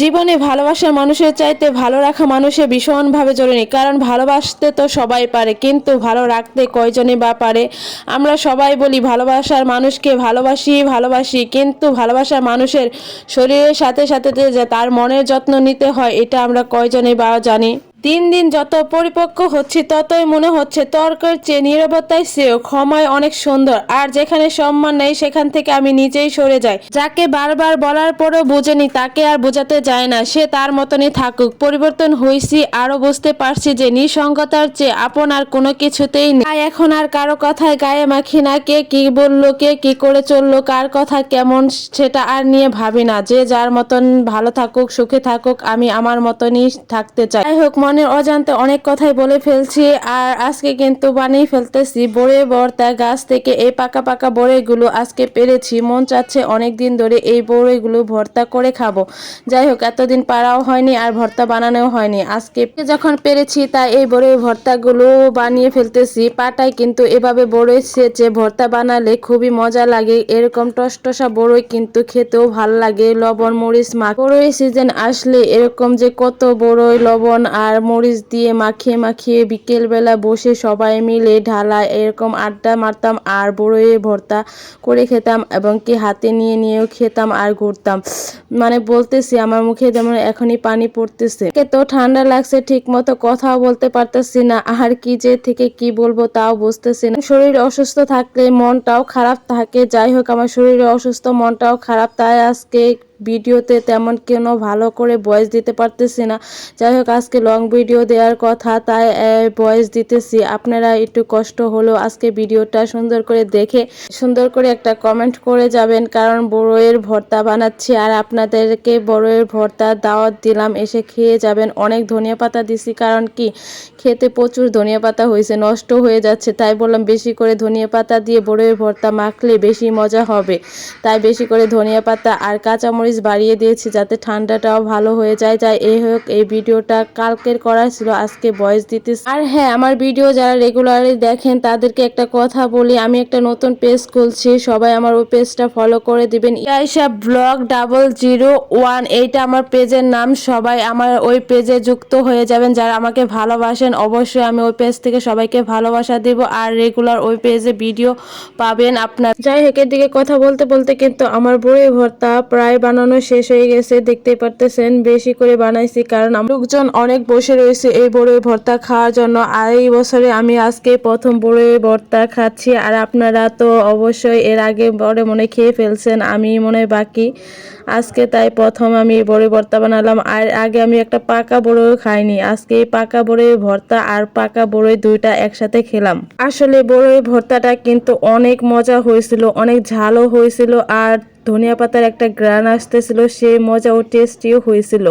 জীবনে ভালোবাসার মানুষের চাইতে ভালো রাখা মানুষের ভীষণভাবে জরুরি। কারণ ভালোবাসতে তো সবাই পারে, কিন্তু ভালো রাখতে কয়জনে বা পারে? আমরা সবাই বলি ভালোবাসার মানুষকে ভালোবাসি ভালোবাসি, কিন্তু ভালোবাসার মানুষের শরীরের সাথে সাথে যে তার মনের যত্ন নিতে হয়, এটা আমরা কয়জনে বা জানি? দিন দিন যত পরিপক্ক হচ্ছি, ততই মনে হচ্ছে তর্কের চেয়ে নিরবতায় শ্রেয় ক্ষমায় অনেক সুন্দর। আর যেখানে সম্মান নেই, সেখান থেকে আমি নিজেই সরে যাই। যাকে বারবার বলার পরেও বুঝেনি, তাকে আর বোঝাতে যায় না। সে তার মতনই থাকুক। পরিবর্তন হয়েছি আরও বুঝতে পারছি যে নিঃসঙ্গতার চেয়ে আপন আর কোনো কিছুতেই নেই। এখন আর কারও কথায় গায়ে মাখি না, কে কি বলল, কে কি করে চলল, কার কথা কেমন, সেটা আর নিয়ে ভাবি না। যে যার মতন ভালো থাকুক, সুখে থাকুক, আমি আমার মতনই থাকতে চাই। হোক মনের অজান্তে অনেক কথাই বলে ফেলছি, আর আজকে কিন্তু বানিয়ে ফেলতেছি বড়ে বর্তা গাছ থেকে এই পাকা পাকা বড়েগুলো। আজকে পেরেছি, মন চাচ্ছে অনেক দিন ধরে এই বড়েগুলো ভর্তা করে খাব। যাই হোক, এতদিন পাড়াও হয়নি আর ভর্তা বানানোও হয়নি। আজকে যখন পেরেছি, তাই এই বড়ে ভর্তাগুলো বানিয়ে ফেলতেছি। পাটায় কিন্তু এভাবে বড়ে সেচে ভর্তা বানালে খুবই মজা লাগে। এরকম টসটসা বড়ই কিন্তু খেতেও ভালো লাগে। লবণ, মরিচ মাখ বড়ই সিজন আসলে এরকম যে কত বড়ই লবণ আর মরিচ দিয়ে মাখিয়ে মাখিয়ে বিকেলবেলা বসে সবাই মিলে ঢালা এরকম আড্ডা মারতাম আর বড়ই ভর্তা করে খেতাম এবং কি হাতে নিয়ে নিয়েও খেতাম আর ঘুরতাম। মানে বলতেছি, আমার মুখে যেমন এখনই পানি পড়তেছে। তো ঠান্ডা লাগছে ঠিক মতো কথাও বলতে পারতেছি না। আর কি যে থেকে কি বলব তাও বুঝতেছি না। শরীর অসুস্থ থাকলে মনটাও খারাপ থাকে। যাই হোক, আমার শরীরে অসুস্থ, মনটাও খারাপ। তাই আজকে ভিডিওতে তেমন কেন ভালো করে ভয়েস দিতে পারতেছি না। যাই হোক, আজকে লং ভিডিও দেওয়ার কথা, তাই ভয়েস দিতেছি। আপনারা একটু কষ্ট হলেও আজকে ভিডিওটা সুন্দর করে দেখে, সুন্দর করে একটা কমেন্ট করে যাবেন। কারণ বড়োয়ের ভর্তা বানাচ্ছি আর আপনাদেরকে বড়োয়ের ভর্তা দাওয়াত দিলাম, এসে খেয়ে যাবেন। অনেক ধনিয়া পাতা দিছি, কারণ কি? খেতে প্রচুর ধনিয়া পাতা হয়েছে, নষ্ট হয়ে যাচ্ছে। তাই বললাম, বেশি করে ধনিয়া পাতা দিয়ে বড়োয়ের ভর্তা মাখলে বেশি মজা হবে। তাই বেশি করে ধনিয়া পাতা আর কাঁচামরিচ মরিচ বাড়িয়ে দিয়েছি যাতে ঠান্ডাটাও ভালো হয়ে যায়। যাই এই হোক, এই ভিডিওটা কালকের করা ছিল, আজকে ভয়েস দিতে আর হ্যাঁ আমার ভিডিও যারা রেগুলারলি দেখেন, তাদেরকে একটা কথা বলি, আমি একটা নতুন পেজ খুলছি, সবাই আমার ওই পেজটা ফলো করে দিবেন। Yaisha blog double zero one এইটা আমার পেজের নাম, সবাই আমার ওই পেজে যুক্ত হয়ে যাবেন, যারা আমাকে ভালোবাসেন, অবশ্যই আমি ওই পেজ থেকে সবাইকে ভালোবাসা দিব, আর রেগুলার ওই পেজে ভিডিও পাবেন আপনার। যাই হোক দিকে কথা বলতে বলতে কিন্তু আমার বই ভর্তা প্রায় বানানো বানানো শেষ হয়ে গেছে, দেখতেই পারতেছেন, বেশি করে বানাইছি কারণ লোকজন অনেক বসে রয়েছে এই বড়ই ভর্তা খাওয়ার জন্য। আর এই বছরে আমি আজকে প্রথম বড়ই ভর্তা খাচ্ছি, আর আপনারা তো অবশ্যই এর আগে বড়ে মনে খেয়ে ফেলছেন, আমি মনে বাকি। আজকে তাই প্রথম আমি বড়ই ভর্তা বানালাম, আর আগে আমি একটা পাকা বড়ই খাইনি। আজকে এই পাকা বড়ই ভর্তা আর পাকা বড়ই দুইটা একসাথে খেলাম। আসলে বড়ই ভর্তাটা কিন্তু অনেক মজা হয়েছিল, অনেক ঝালও হয়েছিল, আর ধনিয়া পাতার একটা গ্রান আসতেছিল সেই মজা ও টেস্টিও হয়েছিল।